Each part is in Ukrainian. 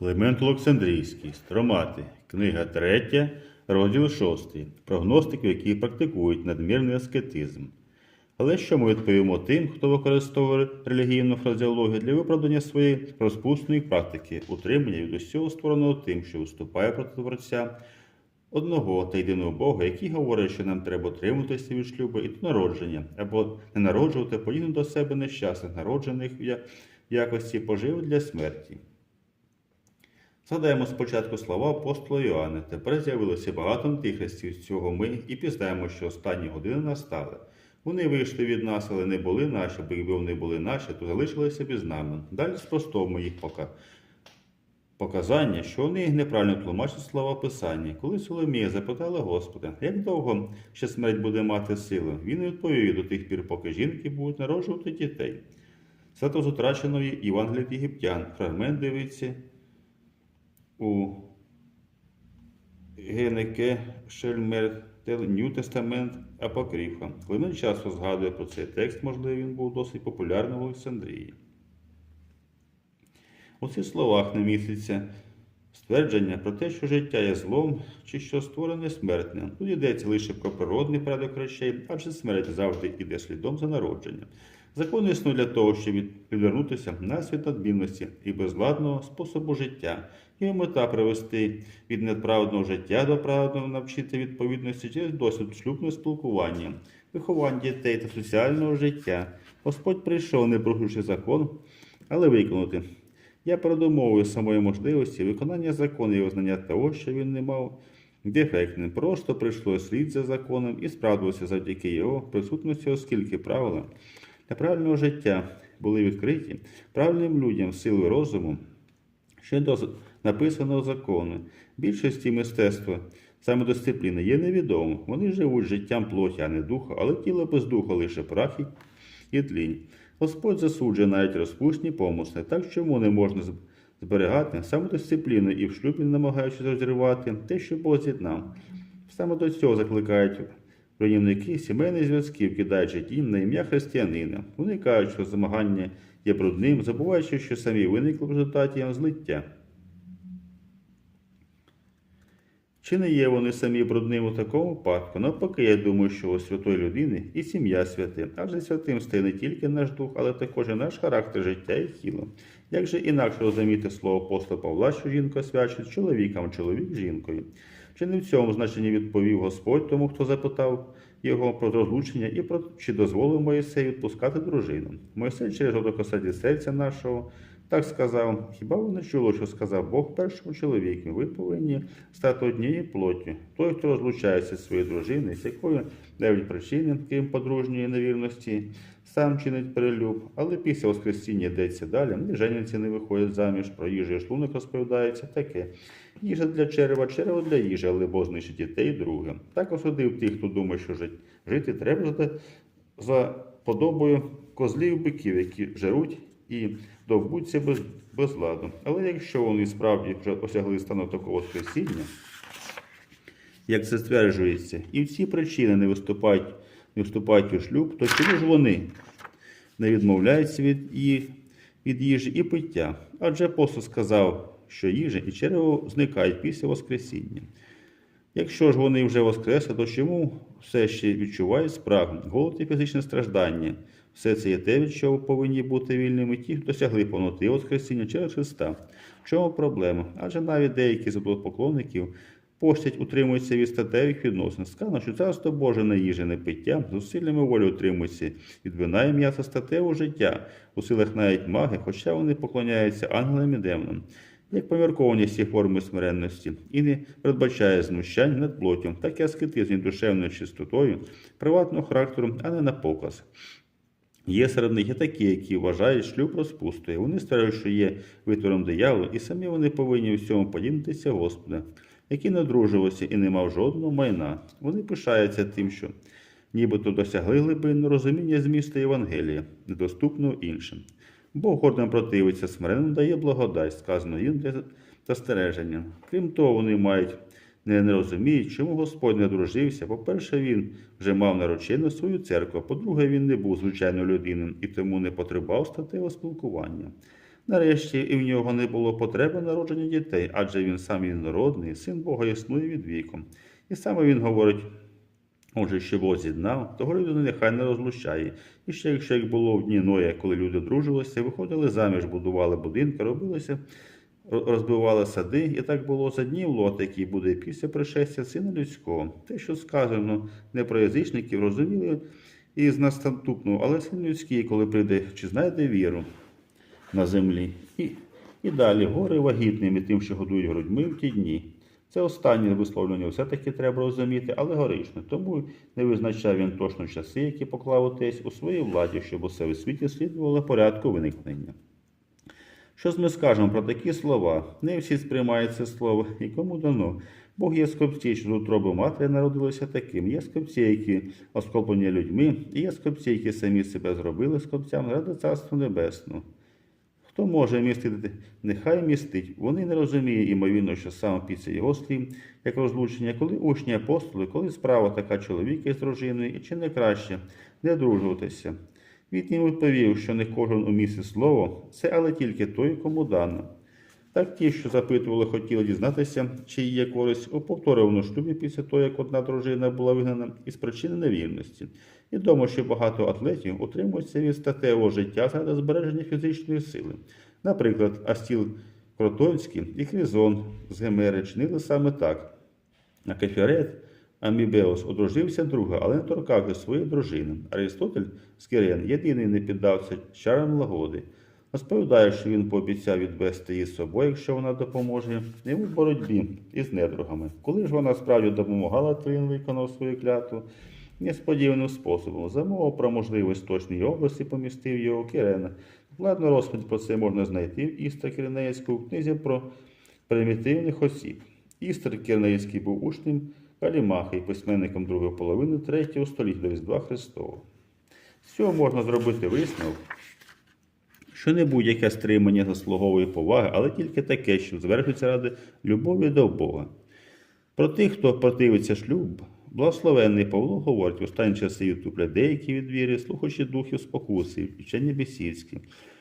Климент Олександрійський, Стромати, книга 3, розділ 6. Прогностики, які практикують надмірний аскетизм. Але що ми відповімо тим, хто використовує релігійну фразеологію для виправдання своєї розпусної практики, утримання від усього створеного тим, що виступає проти Творця, одного та єдиного Бога, який говорить, що нам треба утримуватися від шлюбу і до народження, або не народжувати подібно до себе нещасних, народжених в якості пожив для смерті. Згадаємо спочатку слова апостола Іоанна. Тепер з'явилося багато антихристів з цього ми і пізнаємо, що останні години настали. Вони вийшли від нас, але не були наші, бо якби вони були наші, то залишилися без нами. Далі спростовуємо їх пока. Показання, що вони неправильно тлумачать слова Писання. Коли Соломія запитала Господа, як довго ще смерть буде мати силу, він відповів до тих пір, поки жінки будуть народжувати дітей. Це з утраченої Євангелія від Єгиптян. Фрагмент дивиться у Генеке Шельмертел Нью Тестамент Апокрифа. Климент часто згадує про цей текст, можливо, він був досить популярним в Олександрії. У цих словах не міститься ствердження про те, що життя є злом чи що створене смертне. Тут йдеться лише про природний порядок речей, адже смерть завжди йде слідом за народженням. Закон існує для того, щоб від- відвернутися на світ надмінності і безладного способу життя. Його мета привести від неправедного життя до праведного навчити відповідності через досвід шлюбного спілкування, виховання дітей та соціального життя. Господь прийшов, не порушивши закон, але виконати. Я передумовую самої можливості виконання закону і визнання того, що він не мав дефектним. Просто прийшло слід за законом і справдилося завдяки його присутності, оскільки правила для правильного життя були відкриті правильним людям силою розуму, ще до написаного закону. Більшості мистецтва самодисципліни є невідомо. Вони живуть життям плоті, а не духа, але тіло без духа лише прах і- тлінь. Господь засуджує навіть розпусні помисли, так чому не можна зберігати самодисципліну і в шлюбі, намагаючись розірвати те, що Бог з'єднав. Саме до цього закликають руйнівники сімейних зв'язків, кидаючи тінь на ім'я християнина. Вони кажуть, що змагання є брудним, забуваючи, що самі виникли в результаті злиття. Чи не є вони самі брудними у такому випадку? Навпаки, я думаю, що у святої людини і сім'я святи, адже святим стає не тільки наш дух, але також і наш характер життя і тіло. Як же інакше розуміти слово апостола Павла, що жінка освячує чоловікам, чоловік жінкою? Чи не в цьому значенні відповів Господь тому, хто запитав його про розлучення і про чи дозволив Моїсею відпускати дружину? Моїсей через жовтокосаді серця нашого так сказав, хіба ви не чули, що сказав Бог першому чоловіку? Ви повинні стати однією плоттю. Той, хто розлучається зі своєю дружиною, з якою навіть причини, крім подружньої невірності, сам чинить перелюб, але після Воскресіння йдеться далі, не женяться, не виходять заміж, про їжу і шлунок розповідається таке. Їжа для черева, черево для їжі, але Бог знищить дітей друге. Так осудив тих, хто думає, що жит- жити треба за подобою козлів биків, які жеруть і довбуться без, без ладу. Але якщо вони справді вже осягли стану такого воскресіння, як це стверджується, і всі причини не виступають, не вступають у шлюб, то чому ж вони не відмовляються від, їх, від їжі і пиття? Адже апостол сказав, що їжа і черево зникають після Воскресіння. Якщо ж вони вже воскресли, то чому все ще відчувають спрагу, голод і фізичне страждання? Все це є те, від чого повинні бути вільними ті, хто досягли повноти Воскресіння через Христа. В чому проблема? Адже навіть деякі з поклонників постять утримуються від статевих відносин. Сказано, що царство Боже не їжа, не пиття, зусиллями волі утримуються від вина і м'яса статевого життя, у силах навіть маги, хоча вони поклоняються ангелам і демонам як поміркованість ці форми смиренності і не передбачає знущань над плоттю, так і аскетизм душевною чистотою, приватного характеру, а не на показ. Є серед них і такі, які вважають шлюб розпустою. Вони стверджують, що є витвором диявола, і самі вони повинні в цьому подібнитися Господа, який не одружувався і не мав жодного майна. Вони пишаються тим, що нібито досягли глибинного розуміння змісту Євангелія, недоступного іншим. Бог гордим противиться, смиренним дає благодать, сказано їм для застереження. Крім того, вони мають не, не розуміють, чому Господь не дружився. По-перше, він вже мав наречену свою церкву, по-друге, він не був звичайною людиною і тому не потребував статевого спілкування. Нарешті і в нього не було потреби народження дітей, адже він сам єдинородний, син Бога існує від віку. І саме він говорить, отже, що Бог з'єднав, того людину нехай не розлучає. І ще якщо як було в дні Ноя, коли люди дружилися, виходили заміж, будували будинки, робилися, ро- розбивали сади, і так було за днів Лота, який буде після пришестя сина людського. Те, що сказано не про язичників, розуміли і з наступного, але син людський, коли прийде, чи знайде віру на землі. І, і далі гори вагітними тим, що годують грудьми в ті дні. Це останнє висловлення все-таки треба розуміти, алегорично. Тому не визначав він точно часи, які поклав отець у своїй владі, щоб усе у світі слідувало порядку виникнення. Що ж ми скажемо про такі слова? Не всі сприймають це слово, і кому дано. Бог є скопці, що з утроби матері народилися таким. Є скопці, які оскоплені людьми, і є скопці, які самі себе зробили скопцями ради Царства Небесного. Хто може містити, нехай містить. Вони не розуміють, ймовірно, що саме після його слів, як розлучення, коли учні апостоли, коли справа така чоловіка з дружиною, і чи не краще не дружуватися. Він їм відповів, що не кожен умісить слово, це але тільки той, кому дано. Так ті, що запитували, хотіли дізнатися, чи є користь у повторюваному шлюбі після того, як одна дружина була вигнана із причини невірності. Відомо, що багато атлетів утримуються від статевого життя заради збереження фізичної сили. Наприклад, Астіл Кротонський і Хрізон з Гемери чинили саме так. А Кефірет Амібеус одружився друга, але не торкався своєї дружини. Аристотель з Кирен єдиний не піддався чарам лагоди. Розповідає, що він пообіцяв відвести її з собою, якщо вона допоможе йому в боротьбі із недругами. Коли ж вона справді допомагала, то він виконав свою клятву несподіваним способом. Замовив про можливість точної області помістив його у Кирена. Вкладно розповідь про це можна знайти в Істра Киренейську у книзі про примітивних осіб. Істер Киренейський був учнем Калімахи і письменником другої половини третього століття до Різдва Христового. З цього можна зробити висновок, що не будь-яке стримання заслуговує поваги, але тільки таке, що звершується ради любові до Бога. Про тих, хто противиться шлюб, благословенний Павло говорить в останні часи ютуплять деякі від віри, слухачі духів спокуси, вчення бесідські,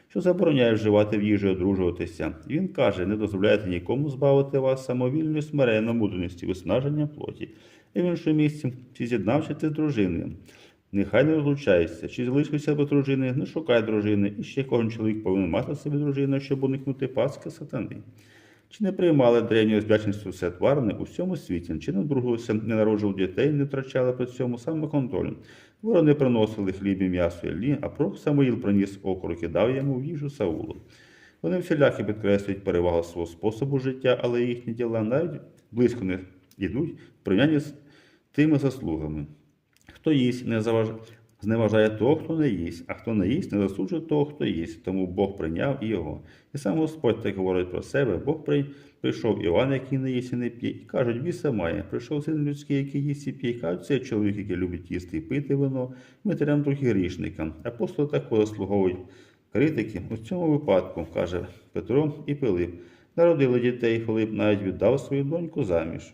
що забороняє вживати в їжу і одружуватися. Він каже, не дозволяйте нікому збавити вас самовільної смиренно мудрості, виснаження плоті. І в іншому місці, чи з'єднавши з дружиною, нехай не розлучається, чи залишився без дружини, не шукай дружини, і ще кожен чоловік повинен мати собі дружину, щоб уникнути паски сатани. Чи не приймали древньою збячністю все тварне у всьому світі, чи не одружувалися, не народжували дітей, не втрачали при цьому самоконтролю. Ворони приносили хліб і м'ясо Іллі, а пророк Самоїл приніс округ і дав йому в їжу Саулу. Вони всіляки підкреслюють перевагу свого способу життя, але їхні діла навіть близько не йдуть в порівнянні з тими заслугами. Хто їсть, не заважає, зневажає того, хто не їсть, а хто не їсть, не засуджує того, хто їсть, тому Бог прийняв і його. І сам Господь так говорить про себе, Бог при... прийшов Іван, який не їсть і не п'є, і кажуть, біса має, прийшов син людський, який їсть і п'є, і кажуть, цей чоловік, який любить їсти і пити вино, матерям трохи грішникам. Апостоли також заслуговують критики. У цьому випадку, каже Петро і Пилип, народили дітей, Филип навіть віддав свою доньку заміж.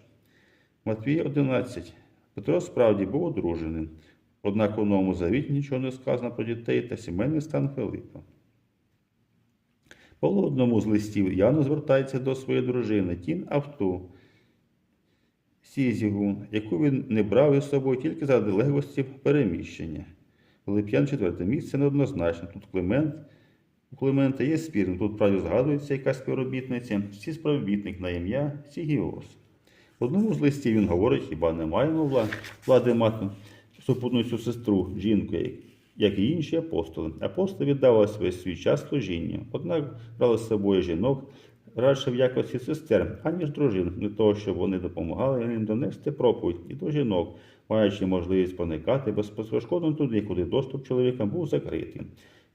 Матвій 11. Петро справді був одруженим. Однак у Новому Завіті нічого не сказано про дітей та сімейний стан Филипа. Павло одному з листів Яно звертається до своєї дружини Тін Авту Сізігу, яку він не брав із собою тільки заради легкості переміщення. Лип'ян четверте місце неоднозначно. Тут Климент. У Климента є спірно. Тут правді згадується якась співробітниця, всі співробітник на ім'я Сігіос. В одному з листів він говорить, хіба не маємо влади мати супутницю сестру, жінку, як- і інші апостоли. Апостоли віддавали весь свій час служінню, однак брали з собою жінок радше в якості сестер, аніж дружин, для того, щоб вони допомагали їм донести проповідь і до жінок, маючи можливість проникати безпосередньо туди, куди доступ чоловіка був закритий.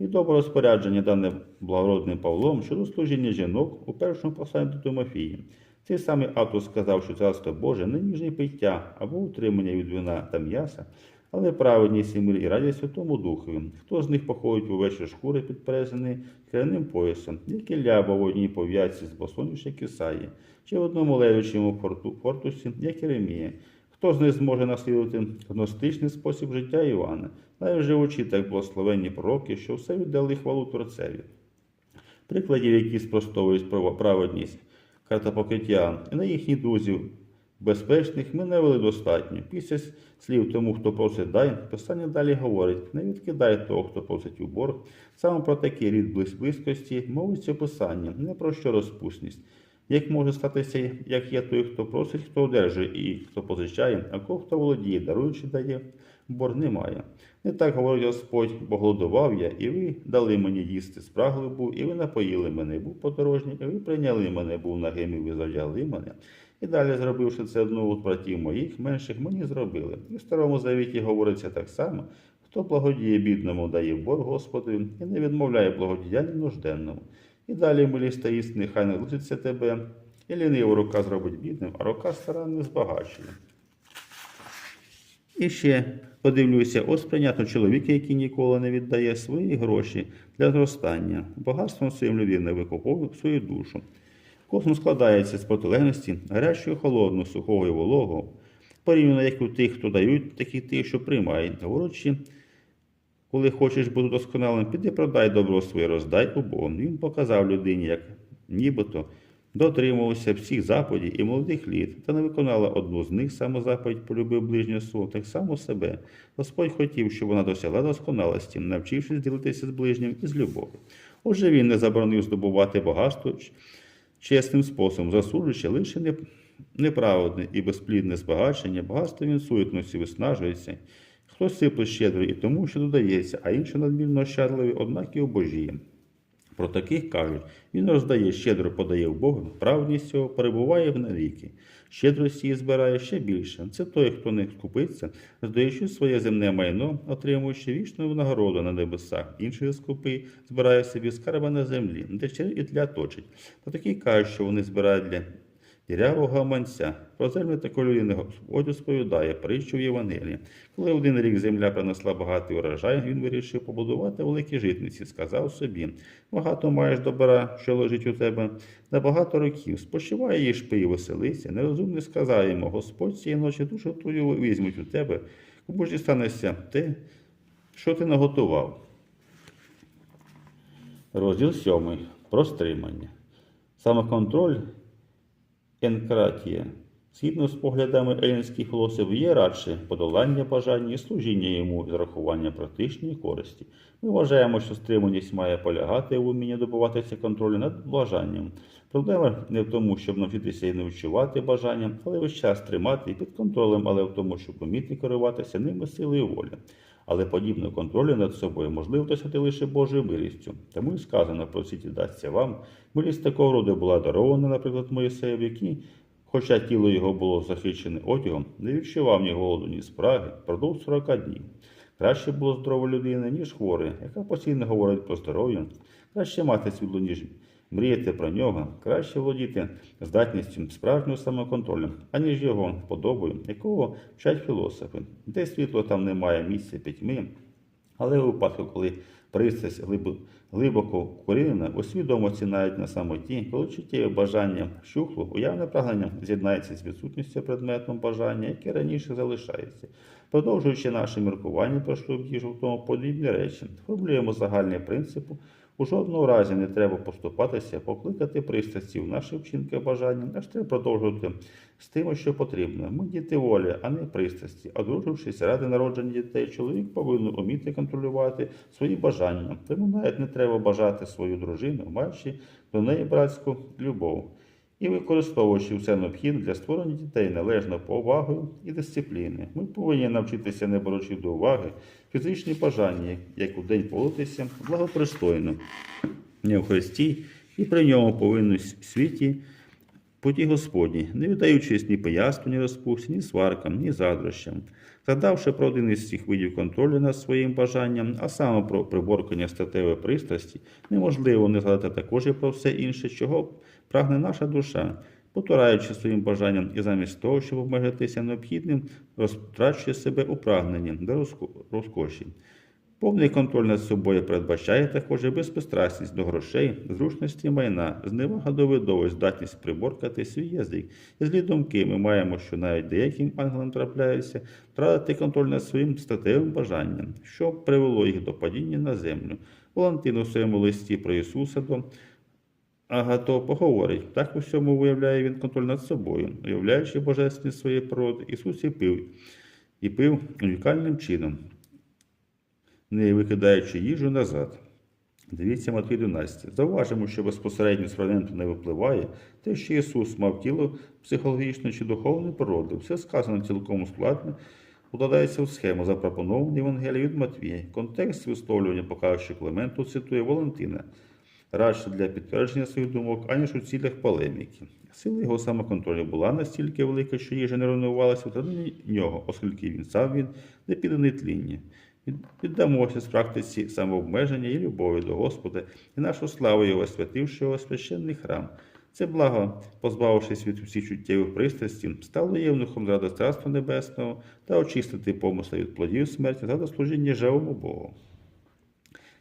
І добре розпорядження дане благородним Павлом щодо служіння жінок у першому посланні до Тимофії. Цей самий автор сказав, що царство Боже не ніжне пиття або утримання від вина та м'яса, але праведність і мир і радість Святому Духові. Хто з них походить у вечір шкури підперезаний кряним поясом, як Ілля в одній пов'язці з босоніше Кисаї, чи в одному левичому фортусі, як Єремія. Хто з них зможе наслідувати гностичний спосіб життя Івана, навіть живучи так благословенні пророки, що все віддали хвалу Творцеві. прикладів, які спростовують праведність картопокриття, і на їхніх друзів безпечних ми навели достатньо. Після слів тому, хто просить дай, писання далі говорить: не відкидай того, хто просить у борг. Саме про такий рід близькості мовиться писання, не про що розпусність. Як може статися, як є той, хто просить, хто одержує, і хто позичає, а кого хто володіє, даруючи дає, борг немає. Не так говорить Господь, бо голодував я, і ви дали мені їсти, спраглий був, і ви напоїли мене, був подорожній, і ви прийняли мене, був нагим, і ви завдягли мене. І далі, зробивши це одного з братів моїх, менших мені зробили. І в старому завіті говориться так само, хто благодіє бідному, дає борг Господу, і не відмовляє благодіяння нужденному. І далі милість та істини, хай не лишиться тебе, і лінива рука зробить бідним, а рука старанна збагачує. І ще подивлюся, ось прийнято чоловіка, який ніколи не віддає свої гроші для зростання. Багатством своїм людина викуповує свою душу. Космос складається з протилежності гарячого, холодного, сухого і вологого, порівняно як у тих, хто дають, так і тих, що приймають. Говорячи, коли хочеш бути досконалим, піди продай добро своє, роздай убогим. Він показав людині, як нібито дотримувався всіх заповідей і молодих літ, та не виконала одну з них саме заповідь полюбив ближнього свого, так само себе. Господь хотів, щоб вона досягла досконалості, навчившись ділитися з ближнім і з любов'ю. Отже, він не заборонив здобувати багатство чесним способом, засуджуючи лише не- неправедне і безплідне збагачення, багатство він суетності виснажується. Хтось сипле щедро і тому, що додається, а інші надмірно щадливі, однак і обожіє. Про таких кажуть, він роздає, щедро подає в Бога, праведність цього перебуває в навіки. Щедрості її збирає ще більше. Це той, хто не скупиться, здаючи своє земне майно, отримуючи вічну винагороду на небесах. Інший скупий збирає собі скарби на землі, де ще і тля точить. Про таких кажуть, що вони збирають для дірявого гаманця. Про землю такої людини Господь розповідає притчу в Євангелії. Коли один рік земля принесла багатий урожай, він вирішив побудувати великі житниці. Сказав собі: багато маєш добра, що лежить у тебе, на багато років. Спочивай їж пий, веселися. Нерозумний сказав йому, Господь цієї ночі душу твою візьмуть у тебе, кому ж дістанеться те, що ти наготував. Розділ 7. Про стримання. Самоконтроль енкратія. Згідно з поглядами елінських філософів, є радше подолання бажання і служіння йому з рахування практичної користі. Ми вважаємо, що стриманість має полягати в умінні добуватися контролю над бажанням. Проблема не в тому, щоб навчитися і не відчувати бажання, але весь час тримати і під контролем, але в тому, щоб вміти керуватися ними силою волі. Але подібного контролю над собою можливо досягти лише Божою милістю. Тому і сказано, просіть і дасться вам. Милість такого роду була дарована, наприклад, Моїсеєві, який, хоча тіло його було захищене одягом, не відчував ні голоду, ні спраги впродовж 40 днів. Краще було здорова людина, ніж хворий, яка постійно говорить про здоров'я. Краще мати світло, ніж мріяти про нього. Краще володіти здатністю справжнього самоконтролю, аніж його подобою, якого вчать філософи. Де світло там немає місця пітьми, але у випадку, коли пристрасть глибоко вкорінена, у свідомості навіть на самоті, коли чуттєве бажання щухло, уявне прагнення з'єднається з відсутністю предметом бажання, яке раніше залишається. Продовжуючи наше міркування про шлюб в тому подібні речі, формулюємо загальний принцип. У жодному разі не треба поступатися, покликати пристрасті в наші вчинки бажання, аж треба продовжувати з тим, що потрібно. Ми діти волі, а не пристрасті. Одружившись ради народження дітей, чоловік повинен уміти контролювати свої бажання. Тому навіть не треба бажати свою дружину, маючи до неї братську любов. І використовуючи все необхідне для створення дітей належною повагою і дисципліни. Ми повинні навчитися, не беручи до уваги фізичні бажання, як у день поводитися благопристойно, не в Христі, і при ньому повинні в світі путі Господні, не віддаючись ні поясню, ні розпусті, ні сваркам, ні задрощам. Згадавши про один із цих видів контролю над своїм бажанням, а саме про приборкання статевої пристрасті, неможливо не згадати також і про все інше, чого прагне наша душа, потураючи своїм бажанням і замість того, щоб обмежитися необхідним, розтрачує себе у прагненні до розкоші. Повний контроль над собою передбачає також і безпристрасність до грошей, зручності майна, зневага до видовищ, здатність приборкати свій язик. І злі думки ми маємо, що навіть деяким ангелам трапляється втратити контроль над своїм статевим бажанням, що привело їх до падіння на землю. Валентин у своєму листі про Ісуса до Агато поговорить. Так у всьому виявляє він контроль над собою, уявляючи божественність своєї природи, Ісус і пив, і пив унікальним чином, не викидаючи їжу назад. Дивіться Матвій 11. Зауважимо, що безпосередньо з фрагменту не випливає те, що Ісус мав тіло психологічної чи духовної природи. Все сказано цілком складно, укладається в схему, запропоновану Євангелії від Матвія. Контекст висловлювання покаже, що Климент тут цитує Валентина, радше для підтвердження своїх думок, аніж у цілях полеміки. Сила його самоконтролю була настільки велика, що їжа не руйнувалася всередині нього, оскільки він сам він не підданий тління. Піддамося з практиці самообмеження і любові до Господа і нашу славу Його, святивши його священний храм. Це благо, позбавившись від усіх чуттєвих пристрастів, стало євнухом заради Царства Небесного та очистити помисли від плодів смерті заради служіння живому Богу.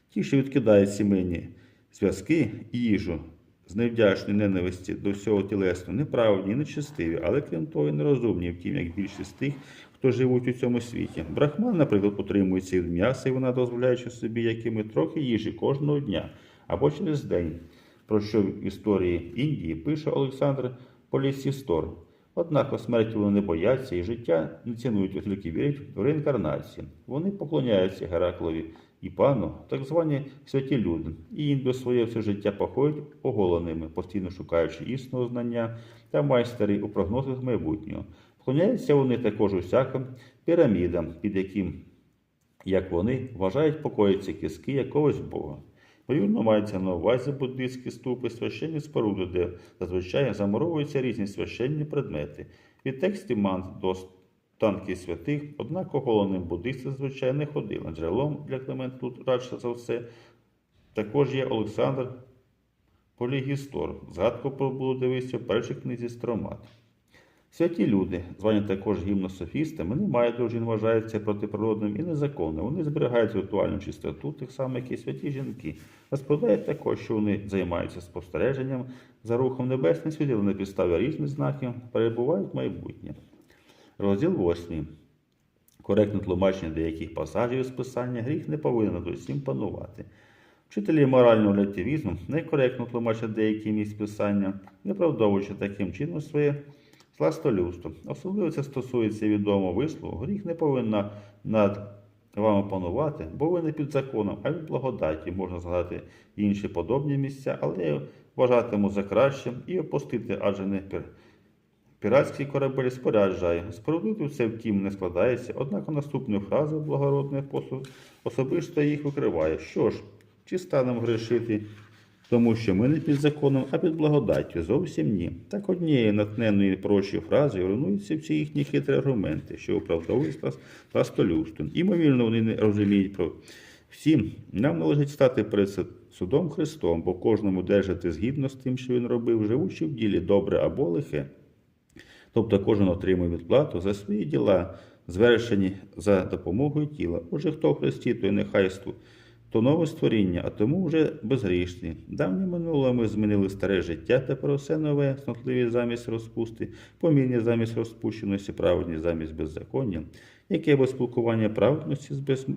Ті, що відкидають сімейні зв'язки їжу з невдячної ненависті до всього тілесного, неправедні, і нечестиві, але крім того, і нерозумні, втім, як більшість тих, хто живуть у цьому світі. Брахман, наприклад, утримується від м'яса, і вона дозволяючи собі якими трохи їжі кожного дня або через день, про що в історії Індії пише Олександр Полісістор. Однак смерті вони не бояться і життя не цінують, оскільки вірять в реінкарнацію. Вони поклоняються Гераклові і пану, так звані святі люди, і індо своє все життя походять оголеними, постійно шукаючи істинного знання та майстери у прогнозах майбутнього. Вклоняються вони також усяким пірамідам, під яким, як вони, вважають покоїться кіски якогось бога. Повірно мається на увазі буддистські ступи, священні споруди, де зазвичай замуровуються різні священні предмети. Від текстів ман до танки святих, однак оголеним буддисти зазвичай не ходили. Джерелом для Клемент тут радше за все також є Олександр Полігістор. Згадку про було дивитися в першій книзі Стромат. Святі люди, звані також гімнософістами, не мають дружин, вважаються протиприродним і незаконним. Вони зберігають ритуальну чистоту, тих самих, як і святі жінки. Розповідають також, що вони займаються спостереженням за рухом небесних світил на підставі різних знаків, перебувають в майбутнє. Розділ 8. Коректне тлумачення деяких пасажів з писання гріх не повинен усім панувати. Вчителі морального релятивізму некоректно тлумачать деякі місць писання, виправдовуючи таким чином своє сластолюбство. Особливо це стосується відомого вислову. Гріх не повинен над вами панувати, бо ви не під законом, а від благодаті можна згадати інші подобні місця, але я вважатиму за краще і опустити, адже не. Піратський корабель споряджає. Справедливо це втім не складається, однак наступні фрази благородний посуд особисто їх викриває. Що ж, чи станемо грішити? Тому що ми не під законом, а під благодаттю. Зовсім ні. Так однією натхненною прощою фразою руйнуються всі їхні хитрі аргументи, що оправдовують простолюбством. Імовірно, вони не розуміють про всім. Нам належить стати перед судом Христом, бо кожному держати згідно з тим, що він робив, живучи в ділі добре або лихе. Тобто кожен отримує відплату за свої діла, звершені за допомогою тіла. Отже, хто в Христі, той нехай то нове створіння, а тому вже безгрішні. Давнє минуле ми змінили старе життя, тепер усе нове, снотливі замість розпусти, помірні замість розпущеності, праведні замість беззаконня, яке бо спілкування праведності з без...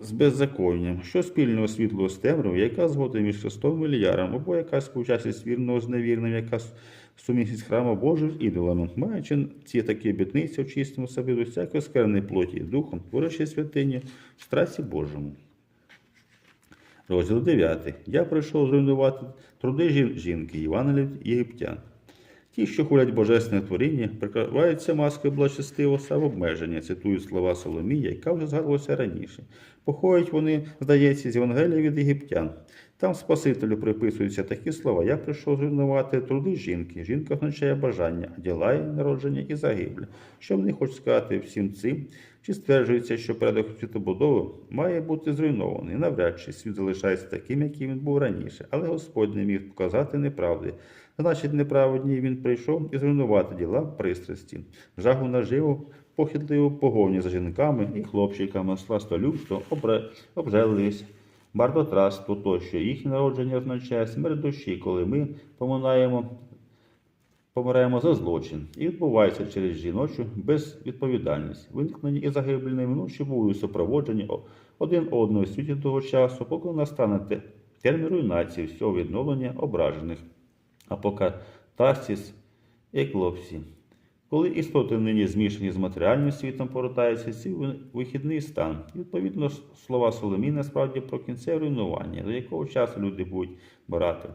з беззаконням, що спільного світлого з темрявою, яка згода між Христом і Ліяром, або яка співчасність вірного з невірним, яка сумісність храму Божого з ідолами, маючи ці такі обітниці, очистимо себе до всякої скверної плоті і духом, творячи святині в страсті Божому. Розділ 9. Я прийшов зруйнувати труди жін- жінки, Євангелів єгиптян. Ті, що хулять божественне творіння, прикриваються маскою благочестивого самообмеження, цитують слова Соломія, яка вже згадувалася раніше. Походять вони, здається, з Євангелія від єгиптян. Там Спасителю приписуються такі слова: Я прийшов зруйнувати труди жінки. Жінка означає бажання, а діла її народження і загибля. Що вони хочуть сказати всім цим? Чи стверджується, що порядок світобудови має бути зруйнований? Навряд чи світ залишається таким, яким він був раніше, але Господь не міг показати неправди. Значить, неправедні він прийшов і зруйнувати діла пристрасті, жагу наживу, похідливу погоню за жінками і хлопчиками, сластолюбство, обре... обжерливість, мардотратство тощо. Їхнє народження означає смерть душі, коли ми поминаємо помираємо за злочин і відбувається через жіночу безвідповідальність. Виникнені і загиблі неминучі були супроводжені один одного в світі того часу, поки настане термін руйнації всього відновлення ображених, апокатастіс, еклопсі. Коли істоти нині змішані з матеріальним світом, повертаються цей вихідний стан. Відповідно, слова Соломіна справді про кінцеве руйнування, до якого часу люди будуть брати.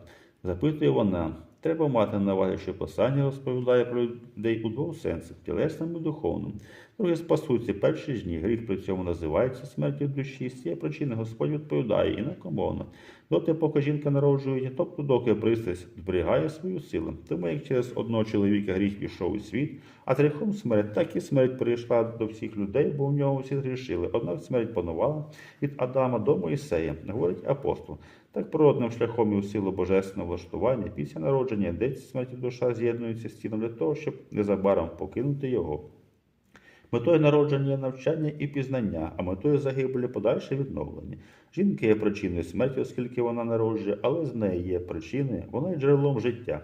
Запитує вона. Треба мати на увазі, що послання розповідає про людей у двох сенсах тілесному і духовному. Друге спасуться перші дні. Гріх при цьому називається смертю душі. З цієї причини Господь відповідає інакомовно. Доти, поки жінка народжує, тобто доки пристрасть зберігає свою силу. Тому як через одного чоловіка гріх пішов у світ, а трихом смерть, так і смерть прийшла до всіх людей, бо в нього всі згрішили. Однак смерть панувала від Адама до Моїсея, говорить апостол. Так природним шляхом і у силу божественного влаштування після народження десь смерті душа з'єднується з тілом для того, щоб незабаром покинути його. Метою народження є навчання і пізнання, а метою загибелі подальше відновлення. Жінка є причиною смерті, оскільки вона народжує, але з неї є причини, вона є джерелом життя.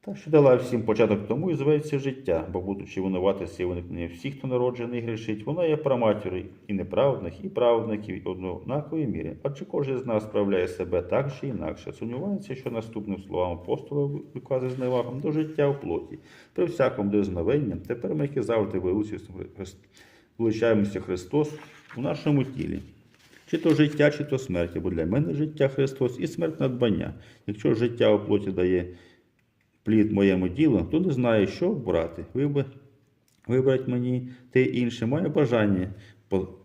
Та що дала всім початок тому і зветься життя, бо, будучи винуватися і виникнення всіх, хто народжений грішить, вона є праматір'ю і неправедних, і праведників в однаковій мірі. Адже кожен з нас справляє себе так чи інакше. Сумнівається, що наступним словам апостола виказує зневагом до життя в плоті. При всякому дознавенні тепер ми, які завжди величаємося Христос у нашому тілі. Чи то життя, чи то смерть, бо для мене життя Христос і смерть надбання. Якщо життя у плоті дає плід моєму ділу, то не знаю, що брати. Вибрать мені те інше, має бажання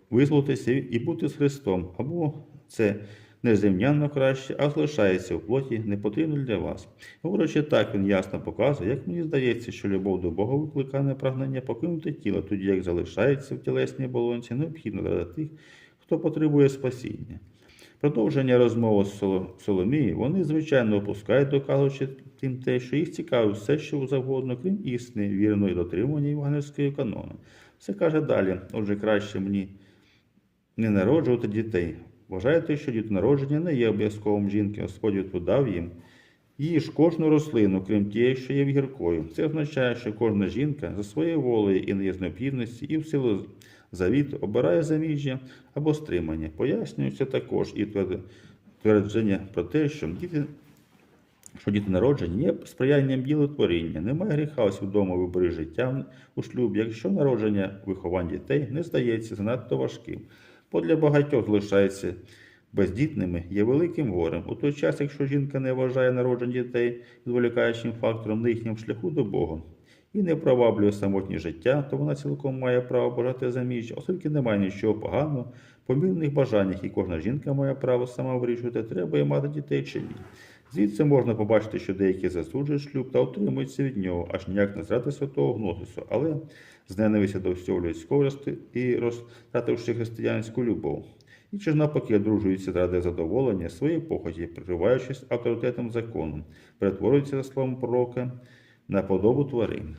визволитися і бути з Христом. Або це неземняно краще, а залишається в плоті, не потрібно для вас. Говорячи так, він ясно показує, як мені здається, що любов до Бога викликає прагнення покинути тіло, тоді як залишається в тілесній болонці, необхідно для тих, хто потребує спасіння. Продовження розмови з Соломією вони, звичайно, опускають, доказуючи тим те, що їх цікавить все, що завгодно, крім істини, вірної дотримання євангельської канону. Все каже далі, отже, краще мені не народжувати дітей. Вважаєте, що дітонародження не є обов'язковим жінки, Господь відповідав їм. Їж кожну рослину, крім тієї, що є вгіркою. Це означає, що кожна жінка за своєю волею і не є з необхідності, і в силу завіту обирає заміжжя або стримання. Пояснюється також і твердження про те, що діти. Що діти народжені є сприянням ділу творіння, немає гріха усвідомо виборі життя у шлюбі, якщо народження виховання дітей не здається занадто важким, бо для багатьох залишається бездітними, є великим горем. У той час, якщо жінка не вважає народження дітей зволікаючим фактором на їхньому шляху до Бога і не приваблює самотнє життя, то вона цілком має право бажати заміжжя, оскільки немає нічого поганого, по мірних бажаннях, і кожна жінка має право сама вирішувати, треба їй мати дітей чи ні. Звідси можна побачити, що деякі засуджують шлюб та утримуються від нього, аж ніяк не зради святого гносису, але з до всього людського і розтративши християнську любов. І чи ж навпаки одружуються ради задоволення своєї похоті, прикриваючись авторитетом закону, перетворюються за словом пророка на подобу тварин.